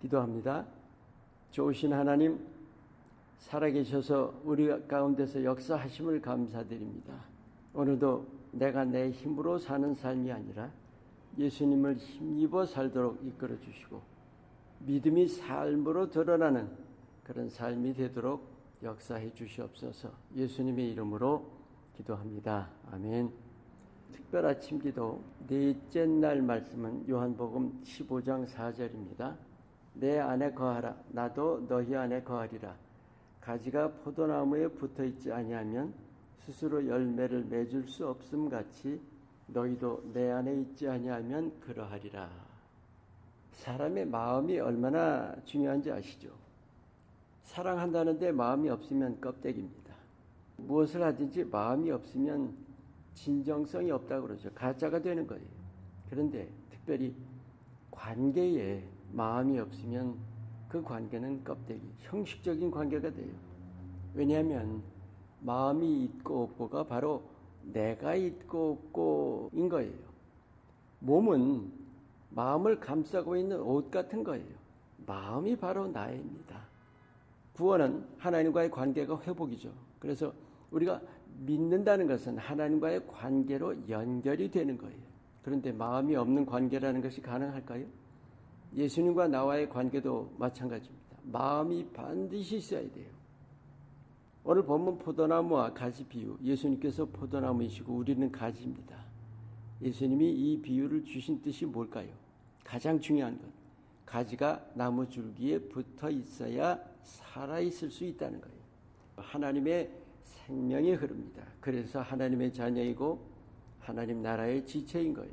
기도합니다. 좋으신 하나님, 살아계셔서 우리 가운데서 역사하심을 감사드립니다. 오늘도 내가 내 힘으로 사는 삶이 아니라 예수님을 힘입어 살도록 이끌어 주시고 믿음이 삶으로 드러나는 그런 삶이 되도록 역사해 주시옵소서 예수님의 이름으로 기도합니다. 아멘. 특별 아침 기도 넷째 날 말씀은 요한복음 15장 4절입니다. 내 안에 거하라 나도 너희 안에 거하리라 가지가 포도나무에 붙어 있지 아니하면 스스로 열매를 맺을 수 없음 같이 너희도 내 안에 있지 아니하면 그러하리라 사람의 마음이 얼마나 중요한지 아시죠? 사랑한다는데 마음이 없으면 껍데기입니다. 무엇을 하든지 마음이 없으면 진정성이 없다고 그러죠. 가짜가 되는 거예요. 그런데 특별히 관계에 마음이 없으면 그 관계는 껍데기, 형식적인 관계가 돼요. 왜냐하면 마음이 있고 없고가 바로 내가 있고 없고인 거예요. 몸은 마음을 감싸고 있는 옷 같은 거예요. 마음이 바로 나입니다. 구원은 하나님과의 관계가 회복이죠. 그래서 우리가 믿는다는 것은 하나님과의 관계로 연결이 되는 거예요. 그런데 마음이 없는 관계라는 것이 가능할까요? 예수님과 나와의 관계도 마찬가지입니다. 마음이 반드시 있어야 돼요. 오늘 본문 포도나무와 가지 비유. 예수님께서 포도나무이시고 우리는 가지입니다. 예수님이 이 비유를 주신 뜻이 뭘까요? 가장 중요한 것. 가지가 나무 줄기에 붙어 있어야 살아 있을 수 있다는 거예요. 하나님의 생명이 흐릅니다. 그래서 하나님의 자녀이고 하나님 나라의 지체인 거예요.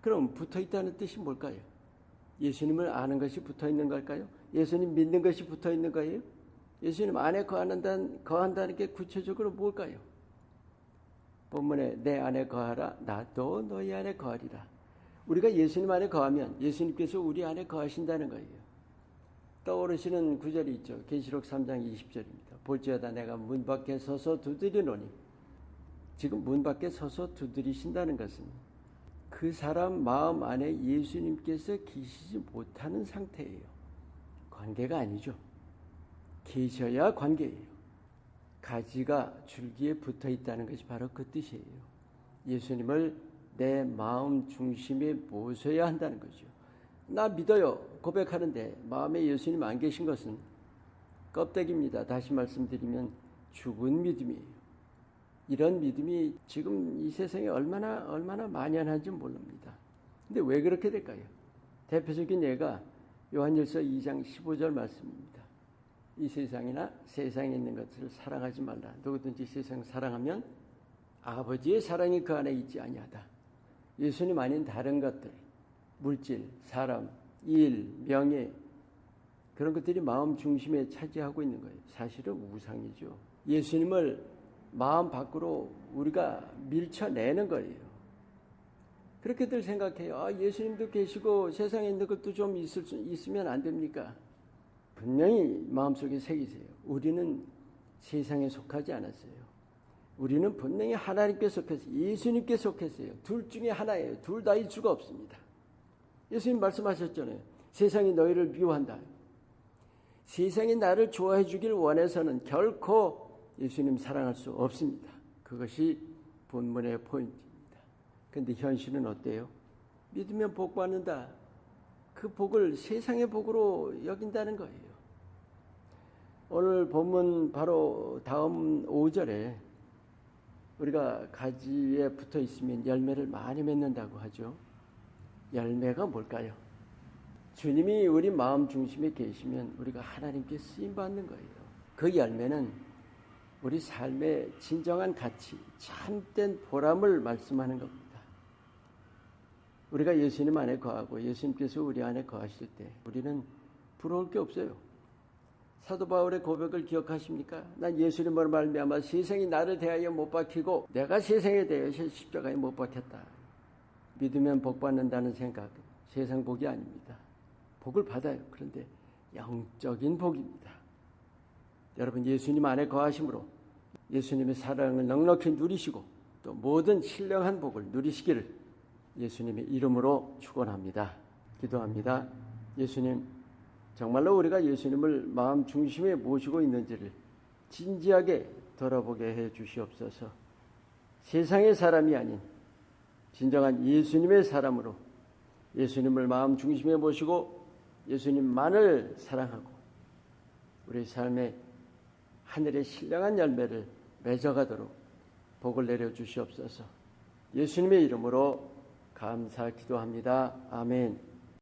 그럼 붙어 있다는 뜻이 뭘까요? 예수님을 아는 것이 붙어 있는 걸까요? 예수님 믿는 것이 붙어 있는 거예요? 예수님 안에 거한다는, 거한다는 게 구체적으로 뭘까요? 본문에 내 안에 거하라 나도 너희 안에 거하리라. 우리가 예수님 안에 거하면 예수님께서 우리 안에 거하신다는 거예요. 떠오르시는 구절이 있죠. 계시록 3장 20절입니다. 볼지어다 내가 문 밖에 서서 두드리노니 지금 문 밖에 서서 두드리신다는 것은 그 사람 마음 안에 예수님께서 계시지 못하는 상태예요. 관계가 아니죠. 계셔야 관계예요. 가지가 줄기에 붙어 있다는 것이 바로 그 뜻이에요. 예수님을 내 마음 중심에 모셔야 한다는 거죠. 나 믿어요. 고백하는데 마음에 예수님 안 계신 것은 껍데기입니다. 다시 말씀드리면 죽은 믿음이에요. 이런 믿음이 지금 이 세상에 얼마나 얼마나 만연한지 모릅니다. 근데 왜 그렇게 될까요? 대표적인 예가 요한일서 2장 15절 말씀입니다. 이 세상이나 세상에 있는 것을 사랑하지 말라. 누구든지 세상 사랑하면 아버지의 사랑이 그 안에 있지 아니하다. 예수님 아닌 다른 것들, 물질, 사람, 일, 명예 그런 것들이 마음 중심에 차지하고 있는 거예요. 사실은 우상이죠. 예수님을 마음 밖으로 우리가 밀쳐내는 거예요. 그렇게들 생각해요. 아, 예수님도 계시고 세상에 있는 것도 좀 있을 수, 있으면 안 됩니까? 분명히 마음속에 새기세요. 우리는 세상에 속하지 않았어요. 우리는 분명히 하나님께 속해서 예수님께 속했어요. 둘 중에 하나예요. 둘 다일 수가 없습니다. 예수님 말씀하셨잖아요. 세상이 너희를 미워한다. 세상이 나를 좋아해 주길 원해서는 결코 예수님 사랑할 수 없습니다. 그것이 본문의 포인트입니다. 근데 현실은 어때요? 믿으면 복 받는다. 그 복을 세상의 복으로 여긴다는 거예요. 오늘 본문 바로 다음 5절에 우리가 가지에 붙어 있으면 열매를 많이 맺는다고 하죠. 열매가 뭘까요? 주님이 우리 마음 중심에 계시면 우리가 하나님께 쓰임 받는 거예요. 그 열매는 우리 삶의 진정한 가치, 참된 보람을 말씀하는 겁니다. 우리가 예수님 안에 거하고 예수님께서 우리 안에 거하실 때 우리는 부러울 게 없어요. 사도 바울의 고백을 기억하십니까? 난 예수님으로 말미암아 세상이 나를 대하여 못 박히고 내가 세상에 대해서 십자가에 못 박혔다. 믿으면 복 받는다는 생각 세상 복이 아닙니다. 복을 받아요. 그런데 영적인 복입니다. 여러분 예수님 안에 거하심으로 예수님의 사랑을 넉넉히 누리시고 또 모든 신령한 복을 누리시기를 예수님의 이름으로 축원합니다. 기도합니다. 예수님 정말로 우리가 예수님을 마음 중심에 모시고 있는지를 진지하게 돌아보게 해 주시옵소서. 세상의 사람이 아닌 진정한 예수님의 사람으로 예수님을 마음 중심에 모시고 예수님만을 사랑하고 우리 삶에 하늘의 신령한 열매를 맺어가도록 복을 내려 주시옵소서. 예수님의 이름으로 감사 기도합니다. 아멘.